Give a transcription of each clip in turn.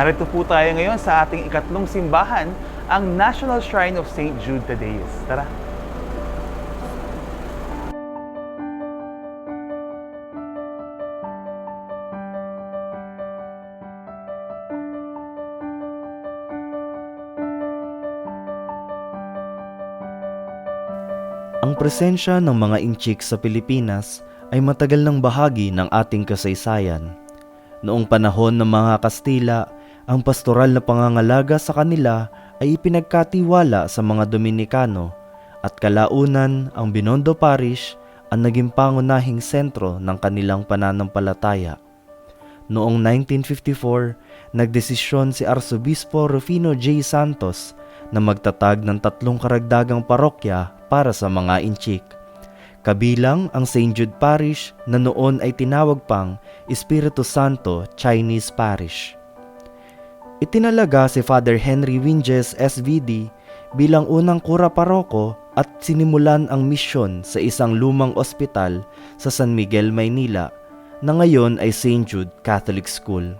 Narito po tayo ngayon sa ating ikatlong simbahan, ang National Shrine of St. Jude Thaddeus. Tara! Ang presensya ng mga inchik sa Pilipinas ay matagal ng bahagi ng ating kasaysayan. Noong panahon ng mga Kastila, ang pastoral na pangangalaga sa kanila ay ipinagkatiwala sa mga Dominikano at kalaunan ang Binondo Parish ang naging pangunahing sentro ng kanilang pananampalataya. Noong 1954, nagdesisyon si Arsobispo Rufino J. Santos na magtatag ng tatlong karagdagang parokya para sa mga inchik. Kabilang ang St. Jude Parish na noon ay tinawag pang Espiritu Santo Chinese Parish. Itinalaga si Father Henry Winges SVD bilang unang kura paroko at sinimulan ang misyon sa isang lumang ospital sa San Miguel, Maynila na ngayon ay St. Jude Catholic School.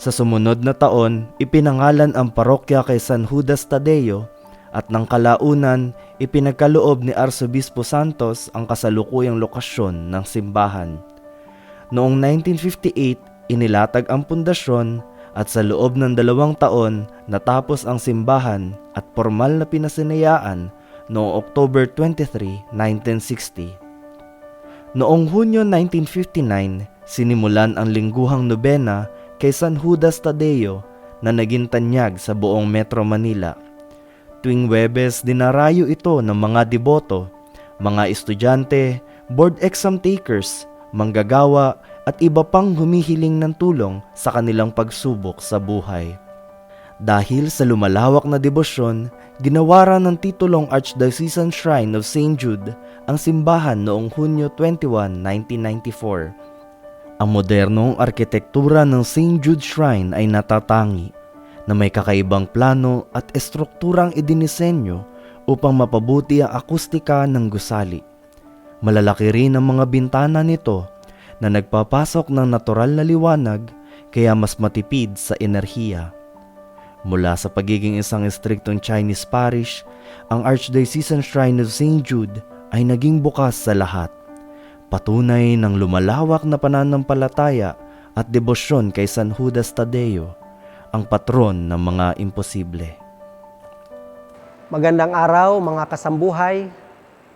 Sa sumunod na taon, ipinangalan ang parokya kay San Judas Tadeo at ng kalaunan, ipinagkaloob ni Arsobispo Santos ang kasalukuyang lokasyon ng simbahan. Noong 1958, inilatag ang pundasyon at sa loob ng dalawang taon natapos ang simbahan at formal na pinasinayaan noong October 23, 1960. Noong Hunyo 1959, sinimulan ang lingguhang nobena kay San Judas Tadeo na naging tanyag sa buong Metro Manila. Tuwing Webes, dinarayo ito ng mga deboto, mga estudyante, board exam takers, manggagawa at iba pang humihiling ng tulong sa kanilang pagsubok sa buhay. Dahil sa lumalawak na debosyon, ginawaran ng titulong Archdiocesan Shrine of St. Jude ang simbahan noong Hunyo 21, 1994. Ang modernong arkitektura ng St. Jude Shrine ay natatangi na may kakaibang plano at estrukturang idinisenyo upang mapabuti ang akustika ng gusali. Malalaki rin ang mga bintana nito na nagpapasok ng natural na liwanag kaya mas matipid sa enerhiya. Mula sa pagiging isang estriktong Chinese parish, ang Archdiocesan Shrine of St. Jude ay naging bukas sa lahat. Patunay ng lumalawak na pananampalataya at debosyon kay San Judas Tadeo, ang patron ng mga imposible. Magandang araw mga kasambuhay.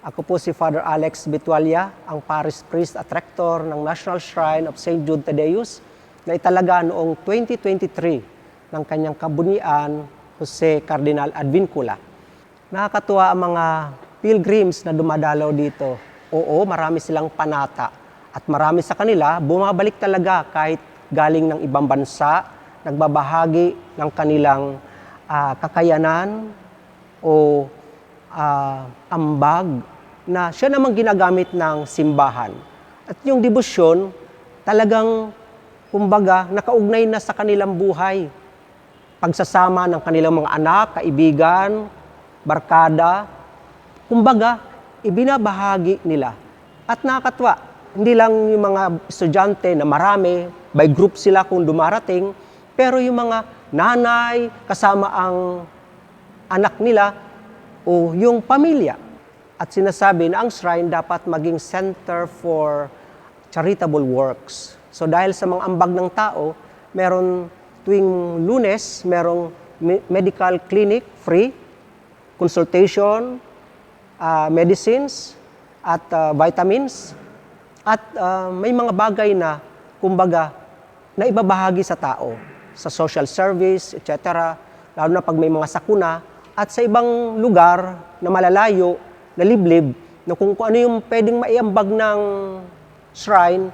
Ako po si Father Alex Bitualia, ang Parish Priest at Rector ng National Shrine of St. Jude Tadeus na italaga noong 2023 ng kanyang kabunian Jose Cardinal Advincula. Nakakatuwa ang mga pilgrims na dumadalaw dito. Oo, marami silang panata at marami sa kanila bumabalik talaga kahit galing ng ibang bansa, nagbabahagi ng kanilang ah, kakayanan, o ah, ambag na siya namang ginagamit ng simbahan. At yung debosyon, talagang, kumbaga, nakaugnay na sa kanilang buhay. Pagsasama ng kanilang mga anak, kaibigan, barkada, kumbaga, ibinabahagi nila. At nakakatwa, hindi lang yung mga estudyante na marami, by group sila kung dumarating, pero yung mga nanay, kasama ang anak nila o yung pamilya. At sinasabi na ang shrine dapat maging center for charitable works. So dahil sa mga ambag ng tao, meron tuwing lunes, merong me- medical clinic free, consultation, ah, medicines, at ah, vitamins. At ah, may mga bagay na, kumbaga, na ibabahagi sa tao, sa social service, etc. Lalo na pag may mga sakuna, at sa ibang lugar na malalayo, na liblib, na kung, kung ano yung pwedeng maiambag ng shrine,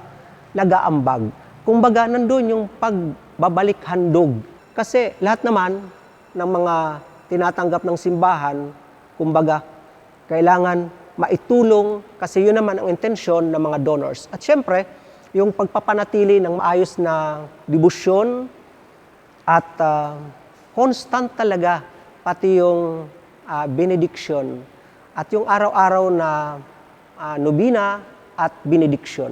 nagaambag. Kumbaga, nandun yung pagbabalik handog. Kasi lahat naman ng mga tinatanggap ng simbahan, kumbaga, kailangan maitulong kasi yun naman ang intensyon ng mga donors. At syempre, yung pagpapanatili ng maayos na debosyon at ah, constant talaga pati yung ah, benediction at yung araw-araw na ah, nobina at benediction.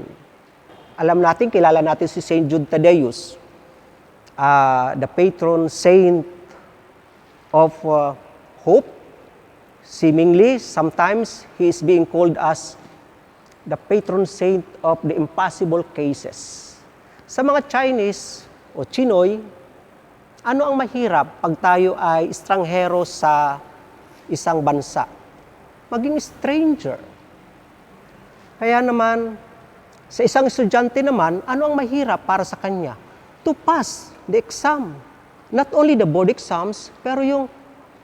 Alam natin, kilala natin si St. Jude Tadeus. uh, the patron saint of uh, hope. Seemingly, sometimes he is being called as the patron saint of the impossible cases. Sa mga Chinese o Chinoy, ano ang mahirap pag tayo ay estranghero sa isang bansa? Maging stranger. Kaya naman, sa isang estudyante naman, ano ang mahirap para sa kanya? To pass the exam. Not only the board exams, pero yung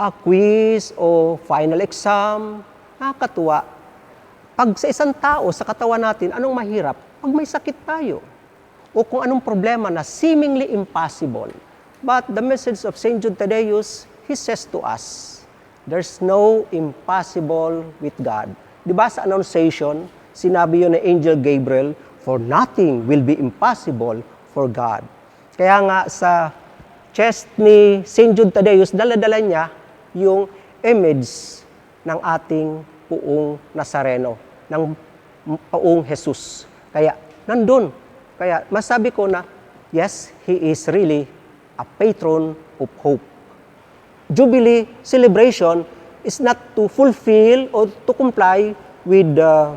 ah, quiz o final exam, nakakatuwa. Pag sa isang tao, sa katawan natin, anong mahirap? Pag may sakit tayo. O kung anong problema na seemingly impossible. But the message of St. Jude Thaddeus, he says to us, there's no impossible with God. Di ba sa Annunciation, sinabi yun ng Angel Gabriel, for nothing will be impossible for God. Kaya nga sa chest ni St. Jude Thaddeus, dala-dala niya yung image ng ating puong Nazareno, ng puong Jesus. Kaya nandun. Kaya masabi ko na, yes, he is really a patron of hope. Jubilee celebration is not to fulfill or to comply with the,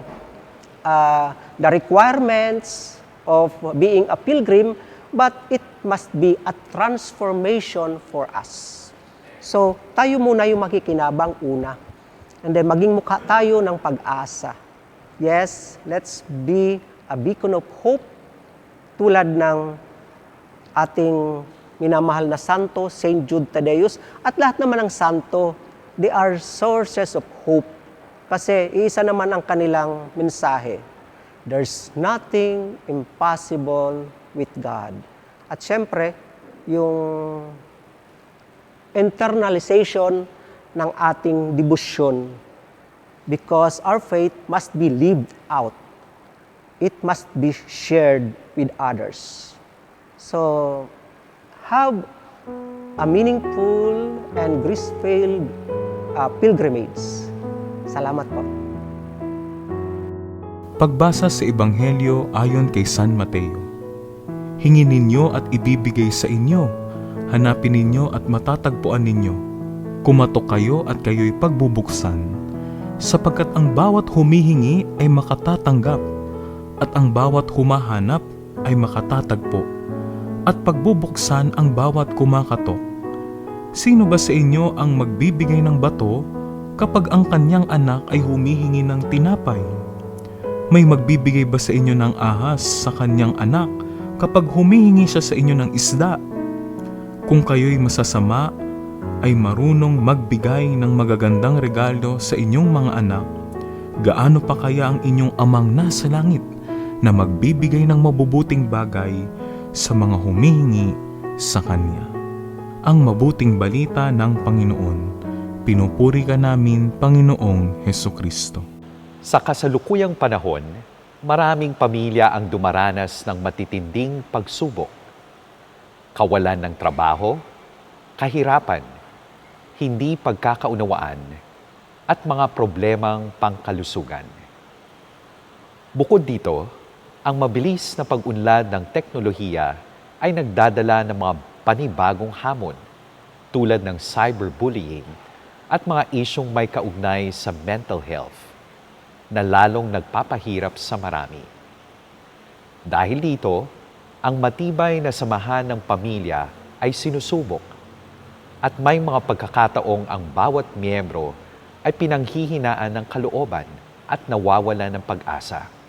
uh, the requirements of being a pilgrim, but it must be a transformation for us. So, tayo muna yung makikinabang una. And then, maging mukha tayo ng pag-asa. Yes, let's be a beacon of hope tulad ng ating minamahal na santo, St. Jude Thaddeus, at lahat naman ng santo, they are sources of hope. Kasi isa naman ang kanilang mensahe. There's nothing impossible with God. At syempre, yung internalization ng ating debosyon because our faith must be lived out. It must be shared with others. So, have a meaningful and grace-filled uh, pilgrimage. Salamat po. Pagbasa sa Ebanghelyo ayon kay San Mateo. Hingin ninyo at ibibigay sa inyo. Hanapin ninyo at matatagpuan ninyo. Kumatok kayo at kayo'y pagbubuksan. Sapagkat ang bawat humihingi ay makatatanggap at ang bawat humahanap ay makatatagpo at pagbubuksan ang bawat kumakatok. Sino ba sa inyo ang magbibigay ng bato kapag ang kanyang anak ay humihingi ng tinapay? May magbibigay ba sa inyo ng ahas sa kanyang anak kapag humihingi siya sa inyo ng isda? Kung kayo'y masasama, ay marunong magbigay ng magagandang regalo sa inyong mga anak, gaano pa kaya ang inyong amang nasa langit na magbibigay ng mabubuting bagay sa mga humihingi sa Kanya. Ang mabuting balita ng Panginoon, pinupuri ka namin, Panginoong Heso Kristo. Sa kasalukuyang panahon, maraming pamilya ang dumaranas ng matitinding pagsubok. Kawalan ng trabaho, kahirapan, hindi pagkakaunawaan, at mga problemang pangkalusugan. Bukod dito, ang mabilis na pag-unlad ng teknolohiya ay nagdadala ng mga panibagong hamon tulad ng cyberbullying at mga isyong may kaugnay sa mental health na lalong nagpapahirap sa marami. Dahil dito, ang matibay na samahan ng pamilya ay sinusubok at may mga pagkakataong ang bawat miyembro ay pinanghihinaan ng kalooban at nawawala ng pag-asa.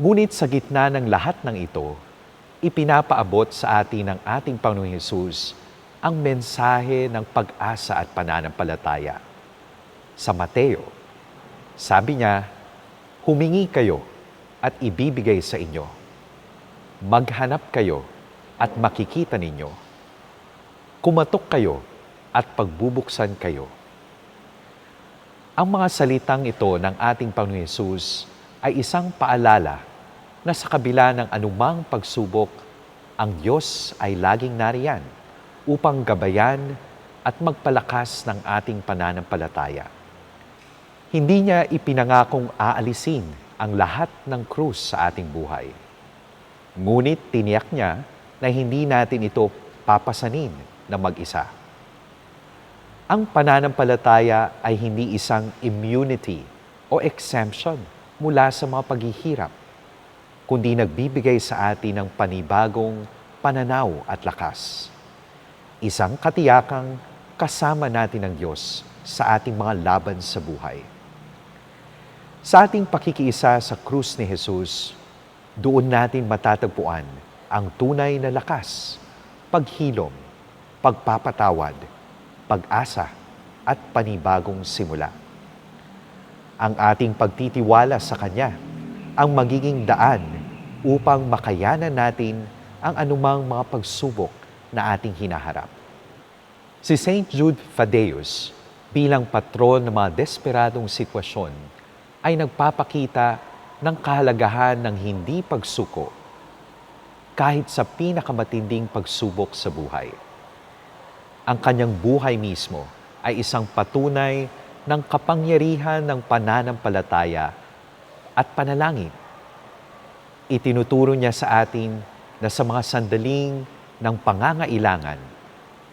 Ngunit sa gitna ng lahat ng ito, ipinapaabot sa atin ng ating Panginoong Yesus ang mensahe ng pag-asa at pananampalataya. Sa Mateo, sabi niya, humingi kayo at ibibigay sa inyo. Maghanap kayo at makikita ninyo. Kumatok kayo at pagbubuksan kayo. Ang mga salitang ito ng ating Panginoon Yesus ay isang paalala na sa kabila ng anumang pagsubok, ang Diyos ay laging nariyan upang gabayan at magpalakas ng ating pananampalataya. Hindi niya ipinangakong aalisin ang lahat ng krus sa ating buhay. Ngunit tiniyak niya na hindi natin ito papasanin na mag-isa. Ang pananampalataya ay hindi isang immunity o exemption mula sa mga paghihirap, kundi nagbibigay sa atin ng panibagong pananaw at lakas. Isang katiyakang kasama natin ng Diyos sa ating mga laban sa buhay. Sa ating pakikiisa sa krus ni Jesus, doon natin matatagpuan ang tunay na lakas, paghilom, pagpapatawad, pag-asa at panibagong simula. Ang ating pagtitiwala sa Kanya ang magiging daan upang makayanan natin ang anumang mga pagsubok na ating hinaharap. Si St. Jude Thaddeus bilang patron ng mga desperadong sitwasyon ay nagpapakita ng kahalagahan ng hindi pagsuko kahit sa pinakamatinding pagsubok sa buhay. Ang kanyang buhay mismo ay isang patunay ng kapangyarihan ng pananampalataya at panalangin. Itinuturo niya sa atin na sa mga sandaling ng pangangailangan,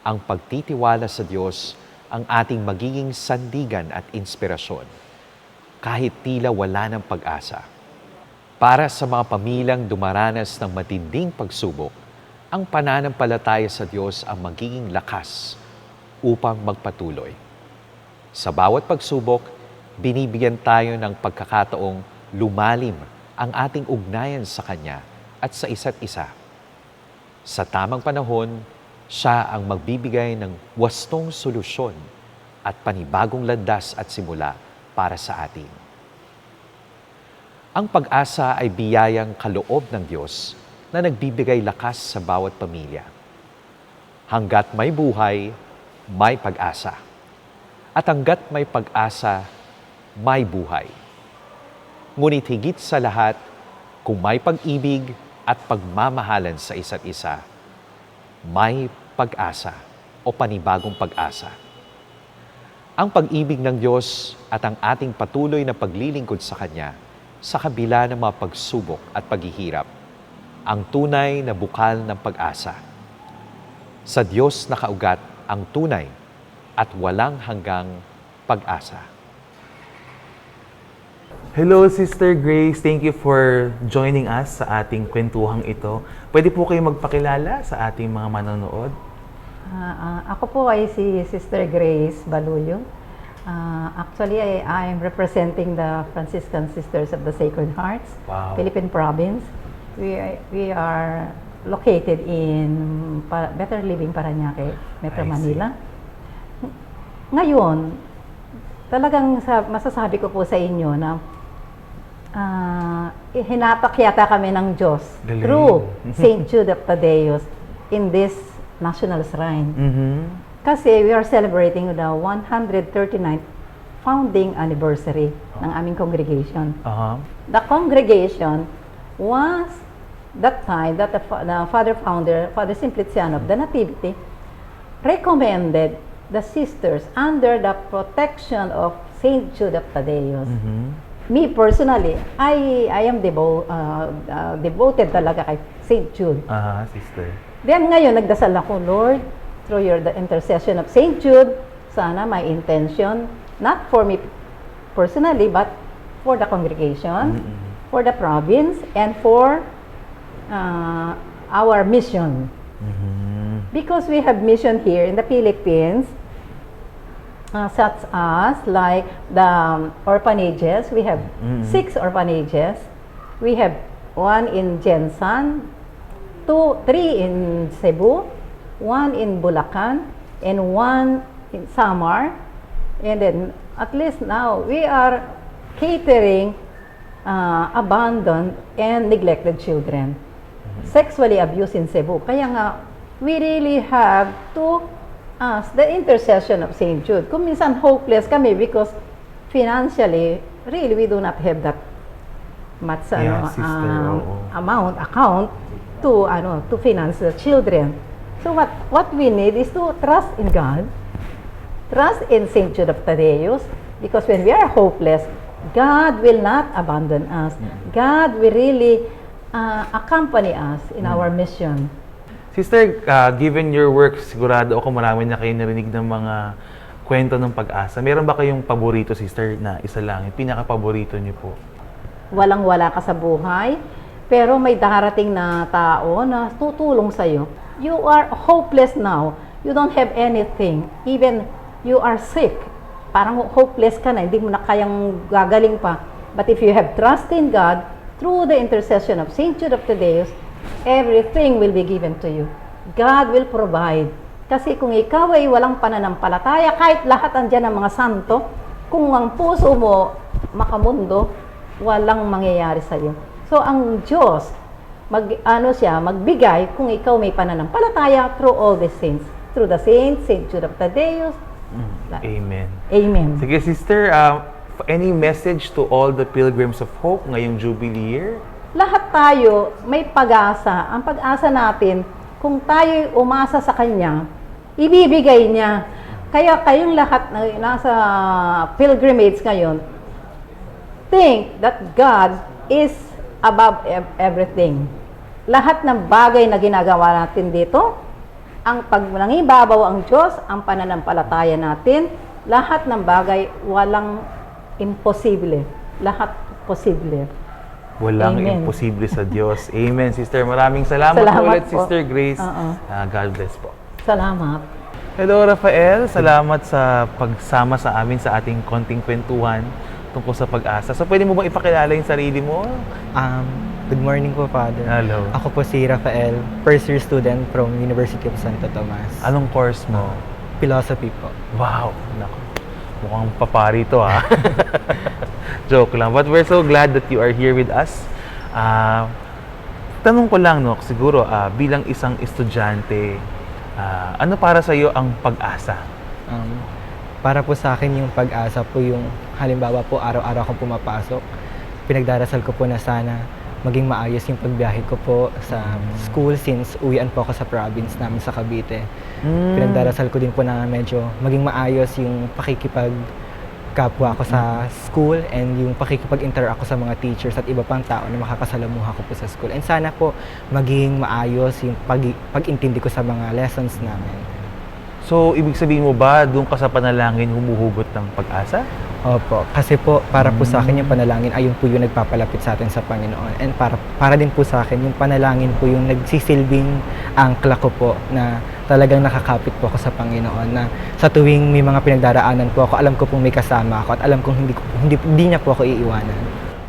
ang pagtitiwala sa Diyos ang ating magiging sandigan at inspirasyon, kahit tila wala ng pag-asa. Para sa mga pamilyang dumaranas ng matinding pagsubok, ang pananampalataya sa Diyos ang magiging lakas upang magpatuloy. Sa bawat pagsubok, binibigyan tayo ng pagkakataong lumalim ang ating ugnayan sa Kanya at sa isa't isa. Sa tamang panahon, siya ang magbibigay ng wastong solusyon at panibagong landas at simula para sa atin. Ang pag-asa ay biyayang kaloob ng Diyos na nagbibigay lakas sa bawat pamilya. Hanggat may buhay, may pag-asa. At hanggat may pag-asa, may buhay. Ngunit higit sa lahat, kung may pag-ibig at pagmamahalan sa isa't isa, may pag-asa o panibagong pag-asa. Ang pag-ibig ng Diyos at ang ating patuloy na paglilingkod sa Kanya sa kabila ng mga pagsubok at paghihirap, ang tunay na bukal ng pag-asa. Sa Diyos nakaugat ang tunay at walang hanggang pag-asa. Hello, Sister Grace. Thank you for joining us sa ating kwentuhang ito. Pwede po kayo magpakilala sa ating mga manonood? Ah, ah, ako po ay si Sister Grace Baluyo. Ah, actually, I, I'm representing the Franciscan Sisters of the Sacred Hearts, Wow. Philippine Province. We, are- we are located in Better Living Paranaque, Metro. Manila. Ngayon, talagang sa, masasabi ko po sa inyo na ah, hinatak yata kami ng Diyos Galing. through St. Jude of Tadeus in this national shrine. Mm-hmm. Kasi we are celebrating the 139th founding anniversary ng aming congregation. Uh-huh. The congregation was that time that the, the father founder, Father Simpliciano of the Nativity, recommended the sisters under the protection of Saint Jude of Tadeus. Mm-hmm. Me personally, I I am devo, uh, uh, devoted talaga kay Saint Jude. Ah, sister. Then ngayon, nagdasal ako, Lord, through your the intercession of St. Jude, sana my intention, not for me personally, but for the congregation, for the province, and for uh, our mission. Because we have mission here in the Philippines, uh, such as like the um, orphanages. We have six orphanages. We have one in Jensan, two, three in Cebu, one in Bulacan, and one in Samar. And then at least now we are catering uh, abandoned and neglected children. Sexually abused in Cebu. Kaya nga, we really have to ask the intercession of St. Jude. Kung minsan hopeless kami because financially, really we do not have that much Yeah, ano, sister, um, amount, account to ano to finance the children. So what what we need is to trust in God, trust in Saint Jude of Tadeus, because when we are hopeless, God will not abandon us. God will really uh, accompany us in our mission. Sister, ah, given your work, sigurado ako marami na kayo narinig ng mga kwento ng pag-asa. Meron ba kayong paborito, sister, na isa lang? Yung pinaka-paborito niyo po? walang-wala ka sa buhay, pero may darating na tao na tutulong sa'yo. You are hopeless now. You don't have anything. Even you are sick. Parang hopeless ka na, hindi mo na kayang gagaling pa. But if you have trust in God, through the intercession of St. Jude of Tadeus, everything will be given to you. God will provide. Kasi kung ikaw ay walang pananampalataya, kahit lahat andyan ng mga santo, kung ang puso mo makamundo, walang mangyayari sa iyo. So ang Diyos mag ano siya magbigay kung ikaw may pananampalataya through all the saints, through the saints, Saint Jude of Tadeus. La- Amen. Amen. Sige, sister, f- any message to all the pilgrims of hope ngayong Jubilee year? Lahat tayo may pag-asa. Ang pag-asa natin, kung tayo umasa sa Kanya, ibibigay niya. Kaya kayong lahat na nasa pilgrimage ngayon, think that God is above ev- everything. Lahat ng bagay na ginagawa natin dito, ang pag nangibabaw ang Diyos, ang pananampalataya natin, lahat ng bagay walang imposible. Lahat posible. Walang Amen. imposible sa Diyos. Amen, sister. Maraming salamat, Salamat ulit, po. Sister Grace. Oo. Ah, God bless po. Salamat. Hello, Rafael. Salamat sa pagsama sa amin sa ating konting kwentuhan tungkol sa pag-asa. So, pwede mo bang ipakilala yung sarili mo? Um, good morning po, Father. Hello. Ako po si Rafael, first year student from University of Santo Tomas. Anong course mo? Philosophy po. Wow! Naku. Mukhang papari to ha. Joke lang. But we're so glad that you are here with us. Ah, tanong ko lang, no, siguro ah, bilang isang estudyante, ah, ano para sa iyo ang pag-asa? Um, para po sa akin yung pag-asa po yung halimbawa po araw-araw akong pumapasok. Pinagdarasal ko po na sana maging maayos yung pagbiyahe ko po sa school since uwian po ako sa province namin sa Cavite. Mm. Pinagdarasal ko din po na medyo maging maayos yung pakikipag kapwa ako sa school and yung pakikipag-interact ako sa mga teachers at iba pang tao na makakasalamuha ko po sa school. And sana po maging maayos yung pag, pag-intindi ko sa mga lessons namin. So, ibig sabihin mo ba, doon ka sa panalangin humuhugot ng pag-asa? Opo, kasi po para po sa akin yung panalangin ay yung po yung nagpapalapit sa atin sa Panginoon. And para para din po sa akin yung panalangin po yung nagsisilbing angkla ko po na talagang nakakapit po ako sa Panginoon na sa tuwing may mga pinagdaraanan po ako, alam ko pong may kasama ako at alam kong hindi hindi, hindi niya po ako iiwanan.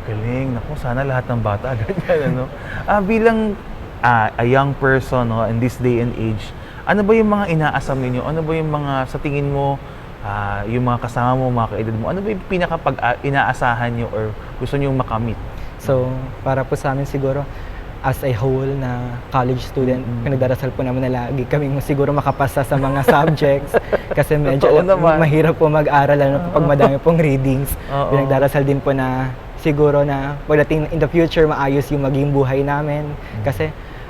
Galing. Naku, sana lahat ng bata ganyan, ano? Ah, bilang ah, a young person no, in this day and age, ano ba yung mga inaasam ninyo? Ano ba yung mga, sa tingin mo, ah, yung mga kasama mo, mga kaedad mo, ano ba yung pinakapag ah, inaasahan nyo or gusto nyo makamit? So, para po sa amin siguro, as a whole na college student, pinagdarasal po naman na lagi kaming siguro makapasa sa mga subjects kasi medyo naman. mahirap po mag-aral lalo na pag madami pong readings. Oo. Pinagdarasal din po na siguro na pagdating in the future maayos yung maging buhay namin kasi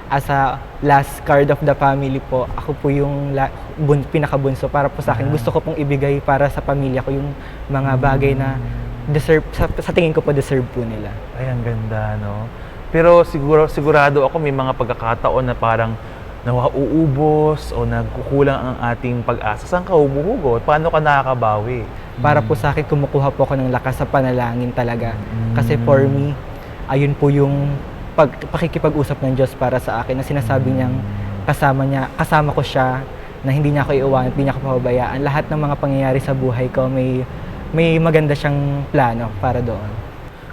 as a last card of the family po, ako po yung la, bun, pinakabunso para po sa akin. Gusto ko pong ibigay para sa pamilya ko yung mga bagay na deserve sa, sa tingin ko po deserve po nila. Ay, ang ganda, no? Pero siguro, sigurado ako may mga pagkakataon na parang nauubos o nagkukulang ang ating pag-asa. Saan ka humuhugot? Paano ka nakakabawi? Para po sa akin, kumukuha po ako ng lakas sa panalangin talaga. Kasi for me, ayun po yung pag, pakikipag-usap ng Diyos para sa akin na sinasabi niyang kasama niya, kasama ko siya, na hindi niya ako iiwan, hindi niya ako pababayaan. Lahat ng mga pangyayari sa buhay ko, may may maganda siyang plano para doon.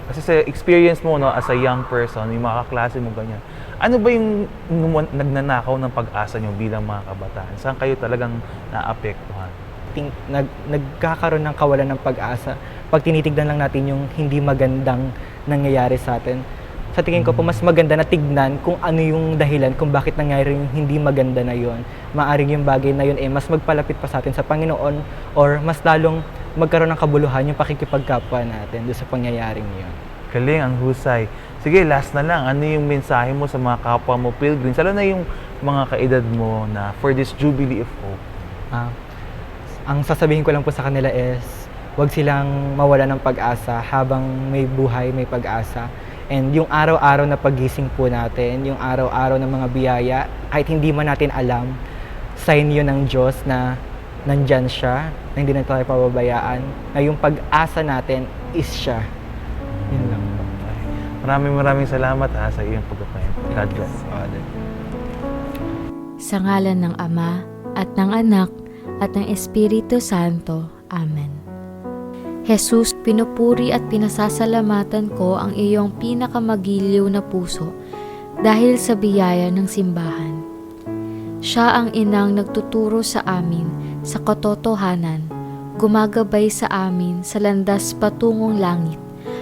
Kasi sa experience mo, no, as a young person, yung mga kaklase mo ganyan, ano ba yung nagnanakaw ng pag-asa nyo bilang mga kabataan? Saan kayo talagang naapektuhan? ting, nag, nagkakaroon ng kawalan ng pag-asa pag tinitignan lang natin yung hindi magandang nangyayari sa atin. Sa tingin ko po, mas maganda na tignan kung ano yung dahilan kung bakit nangyari yung hindi maganda na yon. Maaring yung bagay na yun eh, mas magpalapit pa sa atin sa Panginoon or mas lalong magkaroon ng kabuluhan yung pakikipagkapwa natin doon sa pangyayaring yun. Galing, ang husay. Sige, last na lang. Ano yung mensahe mo sa mga kapwa mo pilgrims? Lalo na yung mga kaedad mo na for this Jubilee of Hope. Ah, ang sasabihin ko lang po sa kanila is, huwag silang mawala ng pag-asa habang may buhay, may pag-asa. And yung araw-araw na pagising po natin, yung araw-araw ng mga biyaya, kahit hindi man natin alam, sign yun ng Diyos na nandyan siya, na hindi na tayo pababayaan, na yung pag-asa natin is siya. Yun lang po. Maraming maraming salamat ha sa iyong pagpapahinto. God bless. Father. Sa ngalan ng Ama, at ng Anak, at ng Espiritu Santo. Amen. Jesus, pinupuri at pinasasalamatan ko ang iyong pinakamagiliw na puso dahil sa biyaya ng simbahan. Siya ang inang nagtuturo sa amin sa katotohanan, gumagabay sa amin sa landas patungong langit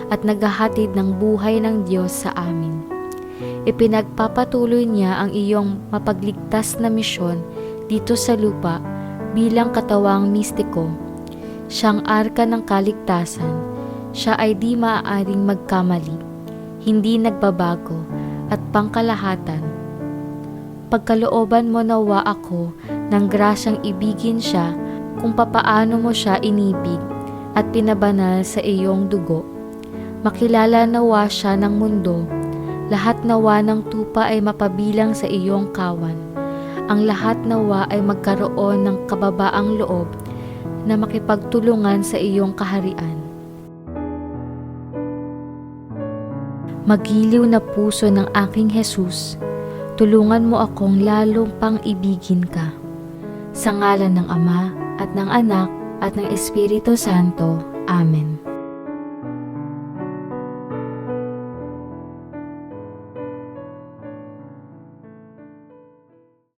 at naghahatid ng buhay ng Diyos sa amin. Ipinagpapatuloy niya ang iyong mapagligtas na misyon dito sa lupa bilang katawang mistiko. Siyang arka ng kaligtasan, siya ay di maaaring magkamali, hindi nagbabago at pangkalahatan. Pagkalooban mo nawa ako ng grasyang ibigin siya kung papaano mo siya inibig at pinabanal sa iyong dugo. Makilala nawa siya ng mundo, lahat nawa ng tupa ay mapabilang sa iyong kawan. Ang lahat nawa ay magkaroon ng kababaang loob na makipagtulungan sa iyong kaharian. Magiliw na puso ng aking Jesus, tulungan mo akong lalong pang ibigin ka. Sa ngalan ng Ama at ng Anak at ng Espiritu Santo. Amen.